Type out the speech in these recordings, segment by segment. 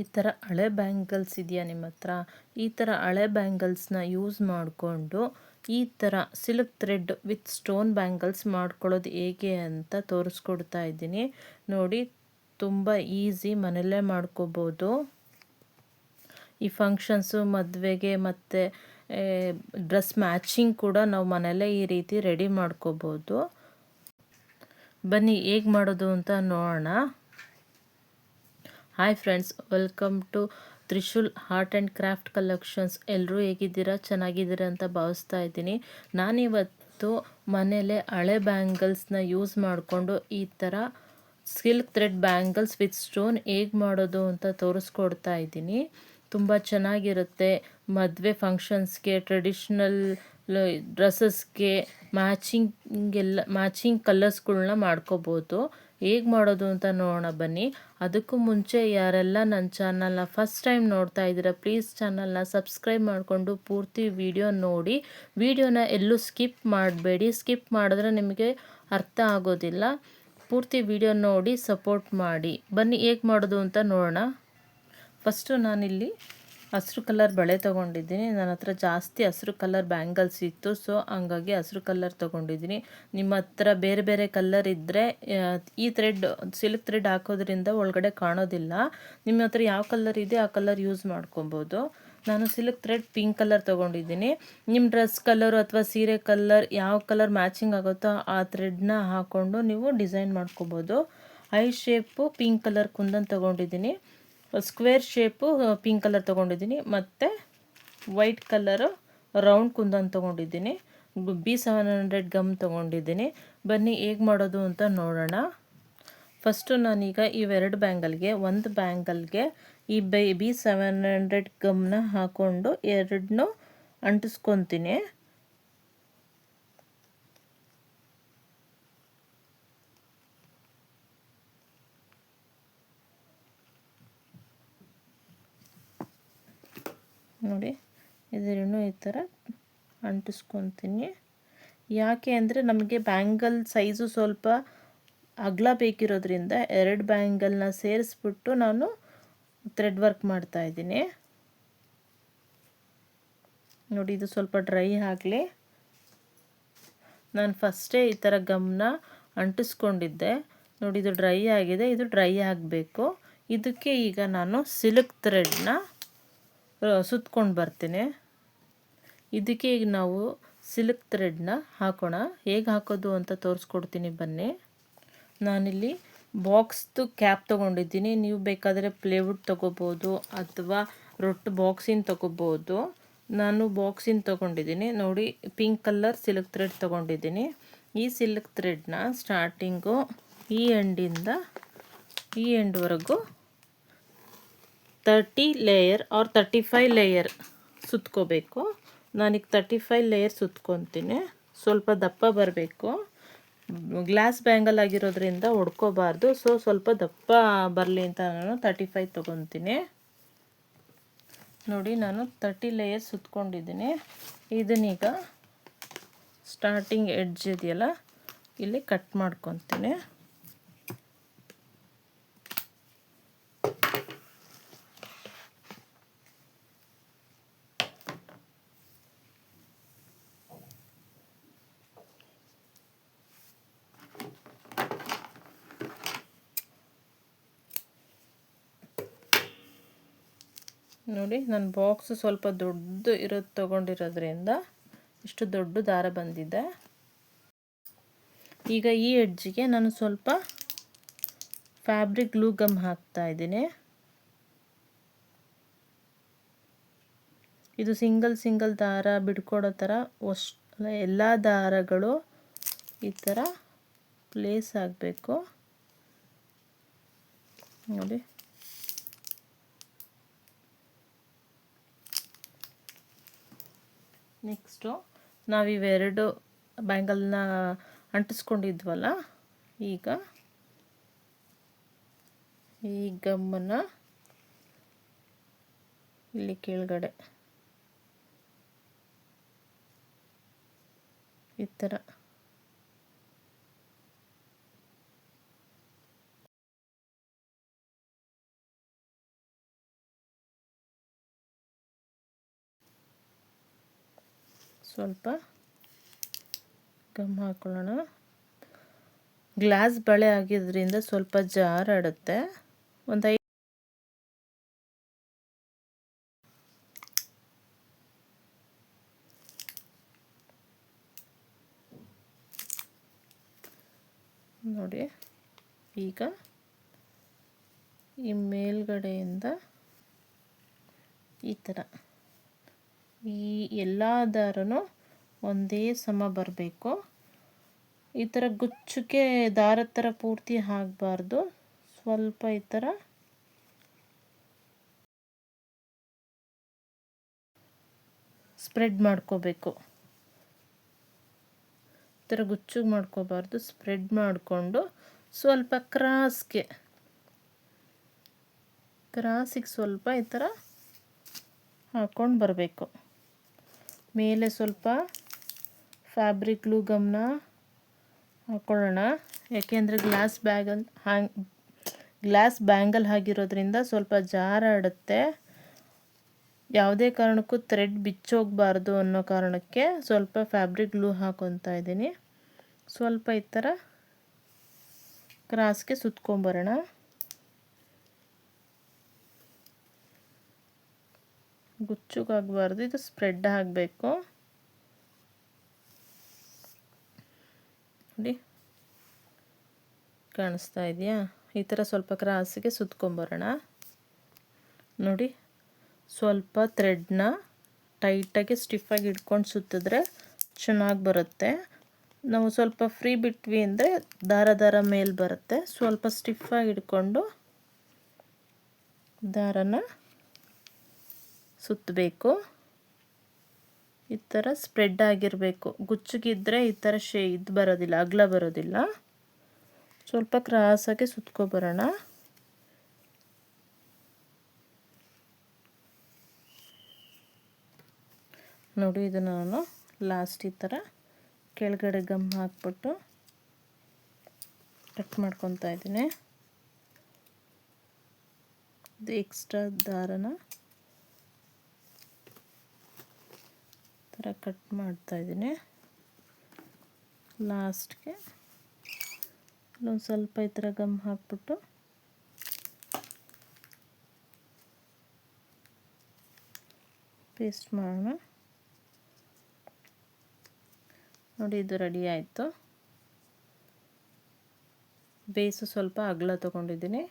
ಈ ಥರ ಹಳೆ ಬ್ಯಾಂಗಲ್ಸ್ ಇದೆಯಾ ನಿಮ್ಮ ಹತ್ರ? ಈ ಥರ ಹಳೆ ಬ್ಯಾಂಗಲ್ಸ್ನ ಯೂಸ್ ಮಾಡಿಕೊಂಡು ಈ ಥರ silk thread with stone bangles ಮಾಡ್ಕೊಳ್ಳೋದು ಹೇಗೆ ಅಂತ ತೋರಿಸ್ಕೊಡ್ತಾ ಇದ್ದೀನಿ. ನೋಡಿ, ತುಂಬ ಈಸಿ ಮನೆಯಲ್ಲೇ ಮಾಡ್ಕೋಬೋದು. ಈ ಫಂಕ್ಷನ್ಸು, ಮದುವೆಗೆ ಮತ್ತು ಡ್ರೆಸ್ ಮ್ಯಾಚಿಂಗ್ ಕೂಡ ನಾವು ಮನೆಯಲ್ಲೇ ಈ ರೀತಿ ರೆಡಿ ಮಾಡ್ಕೋಬೋದು. ಬನ್ನಿ, ಹೇಗೆ ಮಾಡೋದು ಅಂತ ನೋಡೋಣ. Hi friends welcome to Trishul art and craft collections ಎಲ್ಲರೂ ಹೇಗಿದ್ದೀರಾ? ಚೆನ್ನಾಗಿದ್ದೀರಾ ಅಂತ ಭಾವಿಸ್ತಾ ಇದ್ದೀನಿ. ನಾನಿವತ್ತು ಮನೇಲೆ ಹಳೆ ಬ್ಯಾಂಗಲ್ಸ್ನ ಯೂಸ್ ಮಾಡಿಕೊಂಡು ಈ ಥರ silk thread bangles with stone ಹೇಗೆ ಮಾಡೋದು ಅಂತ ತೋರಿಸ್ಕೊಡ್ತಾ ಇದ್ದೀನಿ. ತುಂಬ ಚೆನ್ನಾಗಿರುತ್ತೆ. ಮದುವೆ ಫಂಕ್ಷನ್ಸ್ಗೆ ಟ್ರೆಡಿಷ್ನಲ್ ಡ್ರೆಸ್ಸಸ್ಗೆ ಮ್ಯಾಚಿಂಗ್ ಎಲ್ಲ ಮ್ಯಾಚಿಂಗ್ ಕಲರ್ಸ್ಗಳನ್ನ ಮಾಡ್ಕೋಬೋದು. ಹೇಗೆ ಮಾಡೋದು ಅಂತ ನೋಡೋಣ ಬನ್ನಿ. ಅದಕ್ಕೂ ಮುಂಚೆ ಯಾರೆಲ್ಲ ನನ್ನ ಚಾನಲ್ನ ಫಸ್ಟ್ ಟೈಮ್ ನೋಡ್ತಾ ಇದ್ದೀರಾ ಪ್ಲೀಸ್ ಚಾನಲ್ನ ಸಬ್ಸ್ಕ್ರೈಬ್ ಮಾಡಿಕೊಂಡು ಪೂರ್ತಿ ವಿಡಿಯೋ ನೋಡಿ. ವಿಡಿಯೋನ ಎಲ್ಲೂ ಸ್ಕಿಪ್ ಮಾಡಬೇಡಿ. ಸ್ಕಿಪ್ ಮಾಡಿದ್ರೆ ನಿಮಗೆ ಅರ್ಥ ಆಗೋದಿಲ್ಲ. ಪೂರ್ತಿ ವಿಡಿಯೋ ನೋಡಿ ಸಪೋರ್ಟ್ ಮಾಡಿ. ಬನ್ನಿ ಹೇಗೆ ಮಾಡೋದು ಅಂತ ನೋಡೋಣ. ಫಸ್ಟು ನಾನಿಲ್ಲಿ ಹಸಿರು ಕಲರ್ ಬಳೆ ತೊಗೊಂಡಿದ್ದೀನಿ. ನನ್ನ ಹತ್ರ ಜಾಸ್ತಿ ಹಸಿರು ಕಲರ್ ಬ್ಯಾಂಗಲ್ಸ್ ಇತ್ತು. ಸೊ, ಹಂಗಾಗಿ ಹಸಿರು ಕಲರ್ ತೊಗೊಂಡಿದ್ದೀನಿ. ನಿಮ್ಮ ಹತ್ರ ಬೇರೆ ಬೇರೆ ಕಲರ್ ಇದ್ದರೆ ಈ ಥ್ರೆಡ್, ಸಿಲ್ಕ್ ಥ್ರೆಡ್ ಹಾಕೋದ್ರಿಂದ ಒಳಗಡೆ ಕಾಣೋದಿಲ್ಲ. ನಿಮ್ಮ ಹತ್ರ ಯಾವ ಕಲರ್ ಇದೆ, ಆ ಕಲರ್ ಯೂಸ್ ಮಾಡ್ಕೊಬೋದು. ನಾನು ಸಿಲ್ಕ್ ಥ್ರೆಡ್ ಪಿಂಕ್ ಕಲರ್ ತೊಗೊಂಡಿದ್ದೀನಿ. ನಿಮ್ಮ ಡ್ರೆಸ್ ಕಲರು ಅಥವಾ ಸೀರೆ ಕಲರ್ ಯಾವ ಕಲರ್ ಮ್ಯಾಚಿಂಗ್ ಆಗುತ್ತೋ ಆ ಥ್ರೆಡ್ನ ಹಾಕ್ಕೊಂಡು ನೀವು ಡಿಸೈನ್ ಮಾಡ್ಕೊಬೋದು. Eye shape pink colour kundan ತೊಗೊಂಡಿದ್ದೀನಿ. ಸ್ಕ್ವೇರ್ ಶೇಪು ಪಿಂಕ್ ಕಲರ್ ತೊಗೊಂಡಿದ್ದೀನಿ. ಮತ್ತು ವೈಟ್ ಕಲರು ರೌಂಡ್ ಕುಂದನ್ ತೊಗೊಂಡಿದ್ದೀನಿ. ಬಿ ಸೆವೆನ್ ಹಂಡ್ರೆಡ್ ಗಮ್ ತೊಗೊಂಡಿದ್ದೀನಿ. ಬನ್ನಿ, ಹೇಗೆ ಮಾಡೋದು ಅಂತ ನೋಡೋಣ. ಫಸ್ಟು ನಾನೀಗ ಇವೆರಡು ಬ್ಯಾಂಗಲ್ಗೆ ಒಂದು ಬ್ಯಾಂಗಲ್ಗೆ ಈ ಬೈ ಬಿ ಸೆವೆನ್ ಹಂಡ್ರೆಡ್ ಗಮ್ನ ಹಾಕ್ಕೊಂಡು ಎರಡನ್ನೂ ಅಂಟಿಸ್ಕೊತೀನಿ. ನೋಡಿ ಇದನ್ನು ಈ ಥರ ಅಂಟಿಸ್ಕೊತೀನಿ. ಯಾಕೆ ಅಂದರೆ ನಮಗೆ ಬ್ಯಾಂಗಲ್ ಸೈಜು ಸ್ವಲ್ಪ ಅಗಲ ಬೇಕಿರೋದ್ರಿಂದ ಎರಡು ಬ್ಯಾಂಗಲ್ನ ಸೇರಿಸ್ಬಿಟ್ಟು ನಾನು ಥ್ರೆಡ್ ವರ್ಕ್ ಮಾಡ್ತಾಯಿದ್ದೀನಿ ನೋಡಿ, ಇದು ಸ್ವಲ್ಪ ಡ್ರೈ ಆಗಲಿ. ನಾನು ಫಸ್ಟೇ ಈ ಥರ ಗಮ್ನ ಅಂಟಿಸ್ಕೊಂಡಿದ್ದೆ. ನೋಡಿ, ಇದು ಡ್ರೈ ಆಗಿದೆ, ಇದು ಡ್ರೈ ಆಗಬೇಕು. ಇದಕ್ಕೆ ಈಗ ನಾನು ಸಿಲ್ಕ್ ಥ್ರೆಡ್ನ ಸುತ್ಕೊಂಡು ಬರ್ತೀನಿ. ಇದಕ್ಕೆ ಈಗ ನಾವು ಸಿಲ್ಕ್ ಥ್ರೆಡ್ನ ಹಾಕೋಣ. ಹೇಗೆ ಹಾಕೋದು ಅಂತ ತೋರಿಸ್ಕೊಡ್ತೀನಿ ಬನ್ನಿ. ನಾನಿಲ್ಲಿ ಬಾಕ್ಸ್ದು ಕ್ಯಾಪ್ ತೊಗೊಂಡಿದ್ದೀನಿ. ನೀವು ಬೇಕಾದರೆ ಪ್ಲೇವುಡ್ ತೊಗೋಬೋದು ಅಥವಾ ರೊಟ್ಟು ಬಾಕ್ಸಿನ ತೊಗೋಬೋದು. ನಾನು ಬಾಕ್ಸಿನ ತೊಗೊಂಡಿದ್ದೀನಿ. ನೋಡಿ, ಪಿಂಕ್ ಕಲರ್ ಸಿಲ್ಕ್ ಥ್ರೆಡ್ ತೊಗೊಂಡಿದ್ದೀನಿ. ಈ ಸಿಲ್ಕ್ ಥ್ರೆಡ್ನ ಸ್ಟಾರ್ಟಿಂಗು ಈ ಎಂಡಿಂದ ಈ ಎಂಡ್ವರೆಗೂ thirty layer or thirty five layer ಸುತ್ಕೋಬೇಕು. ನಾನೀಗ ತರ್ಟಿ ಫೈವ್ ಲೇಯರ್ ಸುತ್ಕೊತೀನಿ. ಸ್ವಲ್ಪ ದಪ್ಪ ಬರಬೇಕು. ಗ್ಲಾಸ್ ಬ್ಯಾಂಗಲ್ ಆಗಿರೋದ್ರಿಂದ ಹೊಡ್ಕೋಬಾರ್ದು ಸೊ ಸ್ವಲ್ಪ ದಪ್ಪ ಬರಲಿ ಅಂತ ನಾನು ತರ್ಟಿ ಫೈವ್ ತೊಗೊತೀನಿ. ನೋಡಿ, ನಾನು ತರ್ಟಿ ಲೇಯರ್ ಸುತ್ಕೊಂಡಿದ್ದೀನಿ. ಇದನ್ನೀಗ ಸ್ಟಾರ್ಟಿಂಗ್ ಎಡ್ಜ್ ಇದೆಯಲ್ಲ, ಇಲ್ಲಿ ಕಟ್ ಮಾಡ್ಕೊತೀನಿ. ನೋಡಿ ನನ್ನ ಬಾಕ್ಸ್ ಸ್ವಲ್ಪ ದೊಡ್ಡ ಇರೋದು ತೊಗೊಂಡಿರೋದ್ರಿಂದ ಇಷ್ಟು ದೊಡ್ಡ ದಾರ ಬಂದಿದೆ. ಈಗ ಈ ಎಡ್ಜಿಗೆ ನಾನು ಸ್ವಲ್ಪ ಫ್ಯಾಬ್ರಿಕ್ ಗ್ಲೂ ಗಮ್ ಹಾಕ್ತಾ ಇದ್ದೀನಿ. ಇದು ಸಿಂಗಲ್ ಸಿಂಗಲ್ ದಾರ ಬಿಡ್ಕೊಡೋ ಥರ ಅಷ್ಟು ಎಲ್ಲ ದಾರಗಳು ಈ ಥರ ಪ್ಲೇಸ್ ಆಗಬೇಕು. ನೋಡಿ. ನೆಕ್ಸ್ಟು ನಾವು ಇವೆರಡು ಬ್ಯಾಂಗಲ್ನ ಅಂಟಿಸ್ಕೊಂಡಿದ್ವಲ್ಲ ಈಗ ಈ ಗಮ್ಮನ್ನು ಇಲ್ಲಿ ಕೆಳಗಡೆ ಈ ಥರ ಸ್ವಲ್ಪ ಗಮ್ ಹಾಕೊಳ್ಳೋಣ. ಗ್ಲಾಸ್ ಬಳೆ ಆಗಿದ್ದರಿಂದ ಸ್ವಲ್ಪ ಜಾರಾಡುತ್ತೆ ಒಂದು ಐ ನೋಡಿ, ಈಗ ಈ ಮೇಲ್ಗಡೆಯಿಂದ ಈ ಥರ ಈ ಎಲ್ಲ ದಾರನೂ ಒಂದೇ ಸಮ ಬರಬೇಕು. ಈ ಥರ ಗುಚ್ಚಕ್ಕೆ ದಾರ ಥರ ಪೂರ್ತಿ ಆಗಬಾರ್ದು ಸ್ವಲ್ಪ ಈ ಥರ. ಸ್ಪ್ರೆಡ್ ಮಾಡ್ಕೋಬೇಕು. ಈ ಥರ ಗುಚ್ಚಿಗೆ ಮಾಡ್ಕೋಬಾರ್ದು. ಸ್ಪ್ರೆಡ್ ಮಾಡಿಕೊಂಡು ಸ್ವಲ್ಪ ಕ್ರಾಸ್ಗೆ. ಕ್ರಾಸಿಗೆ ಸ್ವಲ್ಪ ಈ ಥರ ಹಾಕ್ಕೊಂಡು ಬರಬೇಕು. ಮೇಲೆ ಸ್ವಲ್ಪ ಫ್ಯಾಬ್ರಿಕ್ ಗ್ಲೂ ಗಮ್ನ ಹಾಕ್ಕೊಳ್ಳೋಣ ಯಾಕೆಂದರೆ glass bangle hang glass bangle ಆಗಿರೋದ್ರಿಂದ ಸ್ವಲ್ಪ ಜಾರಾಡುತ್ತೆ ಯಾವುದೇ ಕಾರಣಕ್ಕೂ ಥ್ರೆಡ್ ಬಿಚ್ಚೋಗಬಾರ್ದು ಅನ್ನೋ ಕಾರಣಕ್ಕೆ ಸ್ವಲ್ಪ ಫ್ಯಾಬ್ರಿಕ್ ಗ್ಲೂ ಹಾಕೊತಾ ಇದ್ದೀನಿ. ಸ್ವಲ್ಪ ಈ ಥರ ಕ್ರಾಸ್ಗೆ ಸುತ್ಕೊಂಬರೋಣ. ಗುಚ್ಚುಗಾಗಬಾರ್ದು. ಇದು ಸ್ಪ್ರೆಡ್ ಆಗಬೇಕು. ನೋಡಿ. ಕಾಣಿಸ್ತಾ ಇದೆಯಾ? ಈ ಥರ ಸ್ವಲ್ಪ ಕ್ರಾಸಿಗೆ ಸುತ್ಕೊಂಬರೋಣ. ನೋಡಿ. ಸ್ವಲ್ಪ ಥ್ರೆಡ್ನ ಟೈಟಾಗಿ ಸ್ಟಿಫಾಗಿ ಇಟ್ಕೊಂಡು ಸುತ್ತಿದ್ರೆ ಚೆನ್ನಾಗಿ ಬರುತ್ತೆ. ನಾವು ಸ್ವಲ್ಪ ಫ್ರೀ ಬಿಟ್ವಿ ಅಂದರೆ ದಾರ ದಾರ ಮೇಲೆ ಬರುತ್ತೆ. ಸ್ವಲ್ಪ ಸ್ಟಿಫಾಗಿ ಇಟ್ಕೊಂಡು ದಾರನ ಸುತ್ತಬೇಕು. ಈ ಥರ ಸ್ಪ್ರೆಡ್ ಆಗಿರಬೇಕು. ಗುಚ್ಚಗಿದ್ದರೆ ಈ ಥರ ಶೇ, ಇದು ಬರೋದಿಲ್ಲ, ಅಗ್ಲ ಬರೋದಿಲ್ಲ. ಸ್ವಲ್ಪ ಕ್ರಾಸಾಗಿ ಸುತ್ಕೊಬರೋಣ. ನೋಡಿ ಇದು ನಾನು ಲಾಸ್ಟ್ ಈ ಥರ ಕೆಳಗಡೆ ಗಮ್ ಹಾಕ್ಬಿಟ್ಟು ಕಟ್ ಮಾಡ್ಕೊತಾ ಇದ್ದೀನಿ. ಇದು ಎಕ್ಸ್ಟ್ರಾ ದಾರನ ಥರ ಕಟ್ ಮಾಡ್ತಾಯಿದ್ದೀನಿ ಲಾಸ್ಟ್ಗೆ ಇಲ್ಲೊಂದು ಸ್ವಲ್ಪ ಈ ಥರ ಗಮ್ ಹಾಕ್ಬಿಟ್ಟು ಪೇಸ್ಟ್ ಮಾಡೋಣ. ನೋಡಿ ಇದು ರೆಡಿ ಆಯಿತು. ಬೇಸು ಸ್ವಲ್ಪ ಅಗಲ ತೊಗೊಂಡಿದ್ದೀನಿ.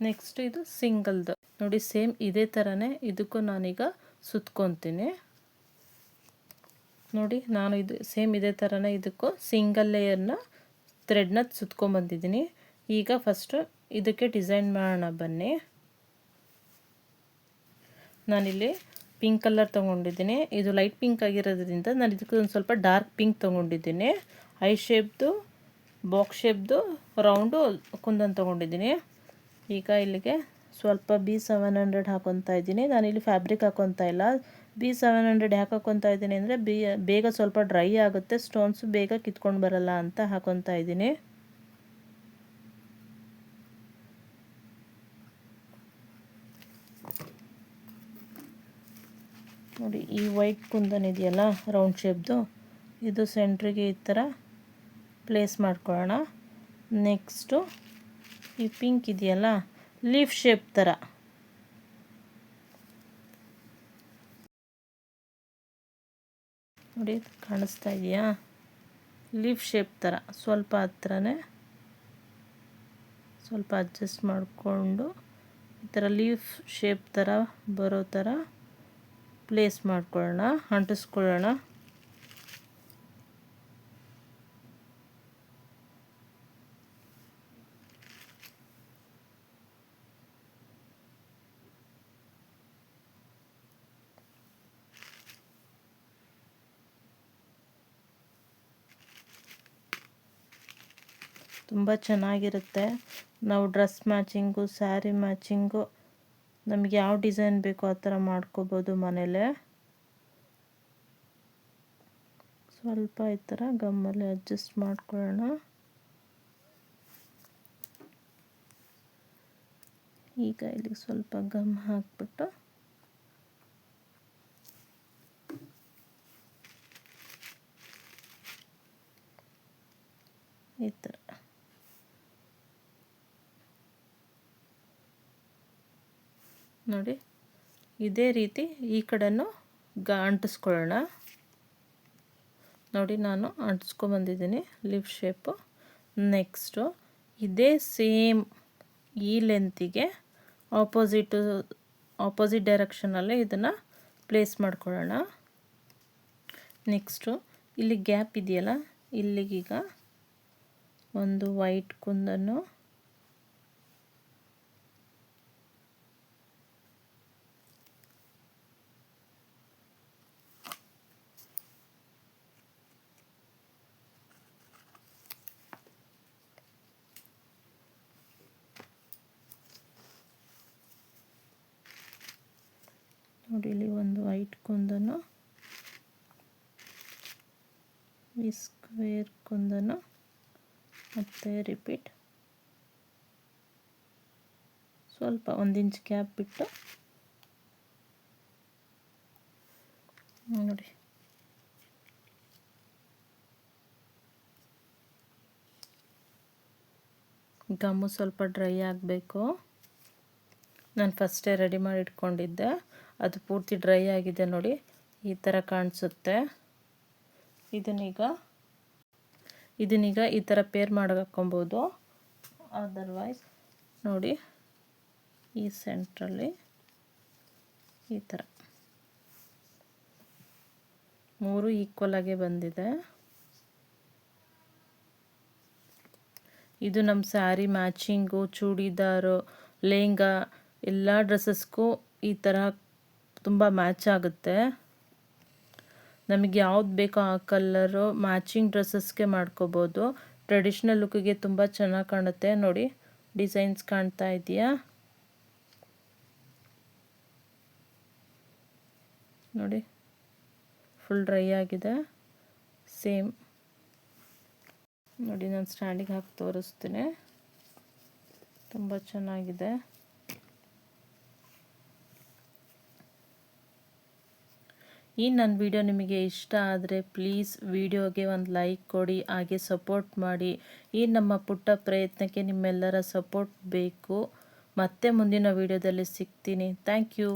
ನೆಕ್ಸ್ಟ್ ಇದು ಸಿಂಗಲ್ದು ನೋಡಿ ಸೇಮ್ ಇದೇ ಥರನೇ ಇದಕ್ಕೂ ನಾನೀಗ ಸುತ್ಕೊತೀನಿ. ನೋಡಿ, ನಾನು ಇದು ಸೇಮ್ ಇದೇ ಥರನೇ ಇದಕ್ಕೂ ಸಿಂಗಲ್ ಲೇಯರ್ನ ಥ್ರೆಡ್ನ ಸುತ್ಕೊಂಬಂದಿದ್ದೀನಿ ಈಗ ಫಸ್ಟು ಇದಕ್ಕೆ ಡಿಸೈನ್ ಮಾಡೋಣ ಬನ್ನಿ. ನಾನಿಲ್ಲಿ ಪಿಂಕ್ ಕಲರ್ ತೊಗೊಂಡಿದ್ದೀನಿ. ಇದು ಲೈಟ್ ಪಿಂಕ್ ಆಗಿರೋದ್ರಿಂದ ನಾನು ಇದಕ್ಕೆ ಒಂದು ಸ್ವಲ್ಪ ಡಾರ್ಕ್ ಪಿಂಕ್ ತೊಗೊಂಡಿದ್ದೀನಿ. ಐ ಶೇಪ್ದು ಬಾಕ್ಸ್ ಶೇಪ್ದು ರೌಂಡು ಕುಂದನ್ ತೊಗೊಂಡಿದ್ದೀನಿ. ಈಗ ಇಲ್ಲಿಗೆ ಸ್ವಲ್ಪ ಬಿ ಸೆವೆನ್ ಹಂಡ್ರೆಡ್ ಹಾಕೊತಾ ಇದ್ದೀನಿ. ನಾನಿಲ್ಲಿ ಫ್ಯಾಬ್ರಿಕ್ ಹಾಕೊತಾ ಇಲ್ಲ. ಬಿ ಸೆವೆನ್ ಹಂಡ್ರೆಡ್ ಯಾಕೆ ಹಾಕೊತಾ ಇದ್ದೀನಿ ಅಂದರೆ ಬಿ, ಬೇಗ ಸ್ವಲ್ಪ ಡ್ರೈ ಆಗುತ್ತೆ ಸ್ಟೋನ್ಸು ಬೇಗ ಕಿತ್ಕೊಂಡು ಬರಲ್ಲ ಅಂತ ಹಾಕೊತಾ ಇದ್ದೀನಿ. ನೋಡಿ, ಈ ವೈಟ್ ಕುಂದನ್ ಇದೆಯಲ್ಲ ರೌಂಡ್ ಶೇಪ್ದು ಇದು ಸೆಂಟ್ರಿಗೆ ಈ ಥರ ಪ್ಲೇಸ್ ಮಾಡ್ಕೊಳ್ಳೋಣ. ನೆಕ್ಸ್ಟು ಈ ಪಿಂಕ್ ಇದೆಯಲ್ಲ ಲೀಫ್ ಶೇಪ್ ಥರ ನೋಡಿ, ಕಾಣಿಸ್ತಾ ಇದೆಯಾ? ಲೀಫ್ ಶೇಪ್ ಥರ ಸ್ವಲ್ಪ ಹತ್ರನೇ, ಸ್ವಲ್ಪ ಅಡ್ಜಸ್ಟ್ ಮಾಡಿಕೊಂಡು, ಈ ಥರ ಲೀಫ್ ಶೇಪ್ ಥರ ಬರೋ ಥರ ಪ್ಲೇಸ್ ಮಾಡ್ಕೊಳ್ಳೋಣ, ಅಂಟಿಸ್ಕೊಳ್ಳೋಣ. ತುಂಬ ಚೆನ್ನಾಗಿರುತ್ತೆ. ನಾವು ಡ್ರೆಸ್ ಮ್ಯಾಚಿಂಗು, ಸ್ಯಾರಿ ಮ್ಯಾಚಿಂಗು, ನಮಗೆ ಯಾವ ಡಿಸೈನ್ ಬೇಕೋ ಆ ಥರ ಮಾಡ್ಕೋಬೋದು ಮನೇಲೇ. ಸ್ವಲ್ಪ ಈ ಥರ ಗಮ್ಮಲ್ಲಿ ಅಡ್ಜಸ್ಟ್ ಮಾಡ್ಕೊಳ್ಳೋಣ. ಈಗ ಇಲ್ಲಿಗೆ ಸ್ವಲ್ಪ ಗಮ್ ಹಾಕ್ಬಿಟ್ಟು ಈ ಥರ ನೋಡಿ. ಇದೇ ರೀತಿ ಈ ಕಡೆನೂ ಗ ಅಂಟಿಸ್ಕೊಳ್ಳೋಣ. ನೋಡಿ, ನಾನು ಅಂಟಿಸ್ಕೊಂಬಂದಿದ್ದೀನಿ ಲಿಪ್ ಶೇಪು. ನೆಕ್ಸ್ಟು ಇದೇ ಸೇಮ್ ಈ ಲೆಂತಿಗೆ ಆಪೋಸಿಟು, ಆಪೋಸಿಟ್ ಡೈರೆಕ್ಷನಲ್ಲೇ ಇದನ್ನು ಪ್ಲೇಸ್ ಮಾಡ್ಕೊಳ್ಳೋಣ. ನೆಕ್ಸ್ಟು ಇಲ್ಲಿ ಗ್ಯಾಪ್ ಇದೆಯಲ್ಲ, ಇಲ್ಲಿಗೀಗ ಒಂದು ವೈಟ್ ಕುಂದನ್ನು ನೋಡಿ ಇಲ್ಲಿ ಒಂದು ವೈಟ್ ಕುಂದನು. ಸ್ಕ್ವೇರ್ ಕುಂದನು. ಮತ್ತು ರಿಪೀಟ್. ಸ್ವಲ್ಪ ಒಂದು ಇಂಚ್ ಕ್ಯಾಪ್ ಬಿಟ್ಟು. ನೋಡಿ. ಗಮ್ಮು ಸ್ವಲ್ಪ ಡ್ರೈ ಆಗಬೇಕು. ನಾನು ಫಸ್ಟೇ ರೆಡಿ ಮಾಡಿ ಇಟ್ಕೊಂಡಿದ್ದೆ ಅದು ಪೂರ್ತಿ ಡ್ರೈ ಆಗಿದೆ ನೋಡಿ, ಈ ಥರ ಕಾಣಿಸುತ್ತೆ. ಇದನ್ನೀಗ ಇದನ್ನೀಗ ಈ ಥರ ಪೇರ್ ಮಾಡ್ಕೊಬೋದು. ಅದರ್ವೈಸ್ ನೋಡಿ, ಈ ಸೆಂಟ್ರಲ್ಲಿ ಈ ಥರ. ಮೂರು ಈಕ್ವಲ್ ಆಗಿ ಬಂದಿದೆ. ಇದು ನಮ್ಮ ಸ್ಯಾರಿ ಮ್ಯಾಚಿಂಗು, ಚೂಡಿದಾರು, ಲೆಹಂಗಾ, ಎಲ್ಲ ಡ್ರೆಸ್ಸಸ್ಗೂ ಈ ಥರ ತುಂಬ ಮ್ಯಾಚ್ ಆಗುತ್ತೆ. ನಮಗೆ ಯಾವ್ದು ಬೇಕೋ ಆ ಕಲ್ಲರು ಮ್ಯಾಚಿಂಗ್ ಡ್ರೆಸ್ಸಸ್ಗೆ ಮಾಡ್ಕೋಬೋದು. ಟ್ರೆಡಿಷ್ನಲ್ ಲುಕ್ಕಿಗೆ ತುಂಬ ಚೆನ್ನಾಗಿ ಕಾಣುತ್ತೆ. ನೋಡಿ, ಡಿಸೈನ್ಸ್ ಕಾಣ್ತಾ ಇದೆಯಾ? ನೋಡಿ ಫುಲ್ ಡ್ರೈ ಆಗಿದೆ. ಸೇಮ್ ನೋಡಿ, ನಾನು ಸ್ಟ್ಯಾಂಡಿಗೆ ಹಾಕಿ ತೋರಿಸ್ತೀನಿ. ತುಂಬ ಚೆನ್ನಾಗಿದೆ. ಈ ನನ್ನ ವಿಡಿಯೋ ನಿಮಗೆ ಇಷ್ಟ ಆದರೆ ಪ್ಲೀಸ್ ವಿಡಿಯೋಗೆ ಒಂದು ಲೈಕ್ ಕೊಡಿ, ಹಾಗೆ ಸಪೋರ್ಟ್ ಮಾಡಿ. ಈ ನಮ್ಮ ಪುಟ್ಟ ಪ್ರಯತ್ನಕ್ಕೆ ನಿಮ್ಮೆಲ್ಲರ ಸಪೋರ್ಟ್ ಬೇಕು. ಮತ್ತೆ ಮುಂದಿನ ವಿಡಿಯೋದಲ್ಲಿ ಸಿಗ್ತೀನಿ. Thank you